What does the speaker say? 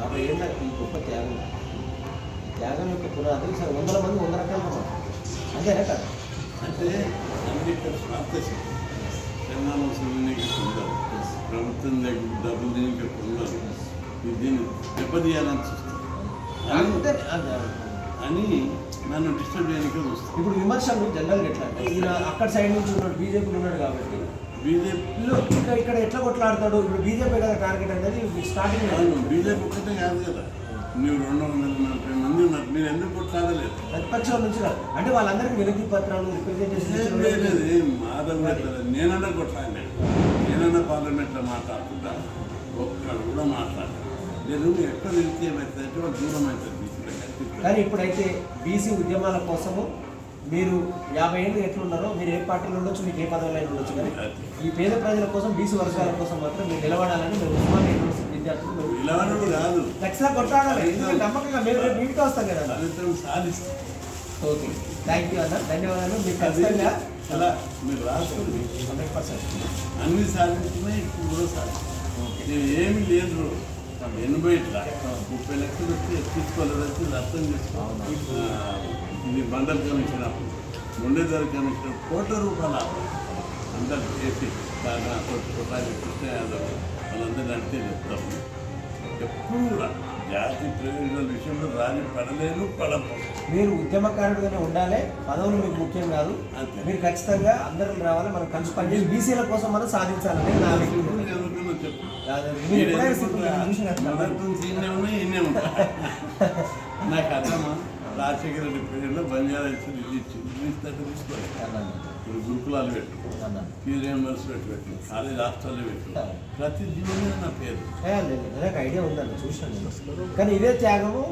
యాభై ఏళ్ళ ఈ గొప్ప త్యాగం. త్యాగం యొక్క పునాది సరే వందల మంది వంద మాట్లాడతారు అంతేనా కదా? అంటే తెలంగాణ ప్రభుత్వం దగ్గర డబ్బులు దీనికి ఇది దీన్ని దెబ్బతీయాలని చూస్తారు. అని- అంతే. అంతే. అని నన్ను డిస్టర్బ్ చేయడానికి వస్తుంది ఇప్పుడు విమర్శలు జనరల్గా ఎట్లా అంటే ఈయన అక్కడ సైడ్ నుంచి ఉన్నాడు బీజేపీలో ఉన్నాడు కాబట్టి. బీజేపీ వీళ్ళు ఇక్కడ ఇక్కడ ఎట్లా కొట్లాడతాడు? ఇప్పుడు బీజేపీ కదా టార్గెట్ అనేది స్టార్టింగ్ బీజేపీ ఒక్కటే కాదు కదా. నువ్వు రెండు వందల నలభై మంది ఉన్నారు. మీరు ఎందుకు కొట్లాడలేదు? ప్రతిపక్షాల నుంచి కాదు. అంటే వాళ్ళందరికీ వినతి పత్రాలు రిప్రజెంటేషన్ లేదు ఏం లేదు. నేనన్నా కొట్లాడలేదు. నేనన్నా పార్లమెంట్లో మాట్లాడుతుంటా ఒక్కడు కూడా మాట్లాడలేదు. నేను ఎక్కడ వెళ్తే ఏమవుతుంది అంటే వాళ్ళు దూరం అవుతుంది కానీ ఇప్పుడైతే బీసీ ఉద్యమాల కోసము మీరు యాభై ఏళ్ళు ఎట్లున్నారో మీరు ఏ పార్టీలో ఉండొచ్చు మీకు ఏ పదవిలో ఉండొచ్చు కానీ ఈ పేద ప్రజల కోసం బీసీ వర్గాల కోసం మాత్రం మీరు నిలబడాలని మీరు ఉస్మానియా యూనివర్సిటీ విద్యార్థులు ఇలాంటి కాదు. ఖచ్చితంగా కొట్లాడాలి. ఎందుకంటే నమ్మకంగా మీరు రేపు ఇంటికి వస్తాం కదా. సాధిస్తాం. ఓకే. థ్యాంక్ యూ అన్న. ధన్యవాదాలు. మీకు ఖచ్చితంగా అలా మీరు రాసుకోండి హండ్రెడ్ పర్సెంట్. అన్ని సాధించినాయి ఇప్పుడు కూడా ఏమి లేదు. ఎనభై ముప్పై లక్షలు వచ్చి తీసుకోలేదంటే ఇది అర్థం చేసుకో. ఆ, ఇది మండల్ కమిషన్ అప్పుడు ఉండేదారి కమిషన్ కోట్ల రూపాయల అందరు చేసి బాగా కొట్టాలి కృష్ణ యాదవ్ వాళ్ళందరూ అంటే చెప్తాము. ఎప్పుడు కూడా జాతి ప్రయోజనాల విషయంలో రాజీ పడలేను పడము. మీరు ఉద్యమకారుడుగానే ఉండాలి పదవులు మీకు ముఖ్యం కాదు. అంతే. మీరు ఖచ్చితంగా అందరం రావాలి మనం కలిసి పనిచేసి బీసీల కోసం మనం సాధించాలని నా వ్యక్తిగత చెప్పు. మీరు ఎప్పుడైనా చూసినట్టు మొదటి ఉన్నాయి నాకు అర్థమా? రాజశేఖర రెడ్డి పేరులో బంజారా ఇచ్చి ఇచ్చి అన్నాను, ఇప్పుడు గురుకులాలు పెట్టు. ఫీజు రియంబర్స్మెంట్ పెట్టు కాలేజ్ హాస్టల్ పెట్టు ప్రతి జీవన నా పేరు. ఐడియా ఉందండి చూసాను కానీ ఇదే త్యాగము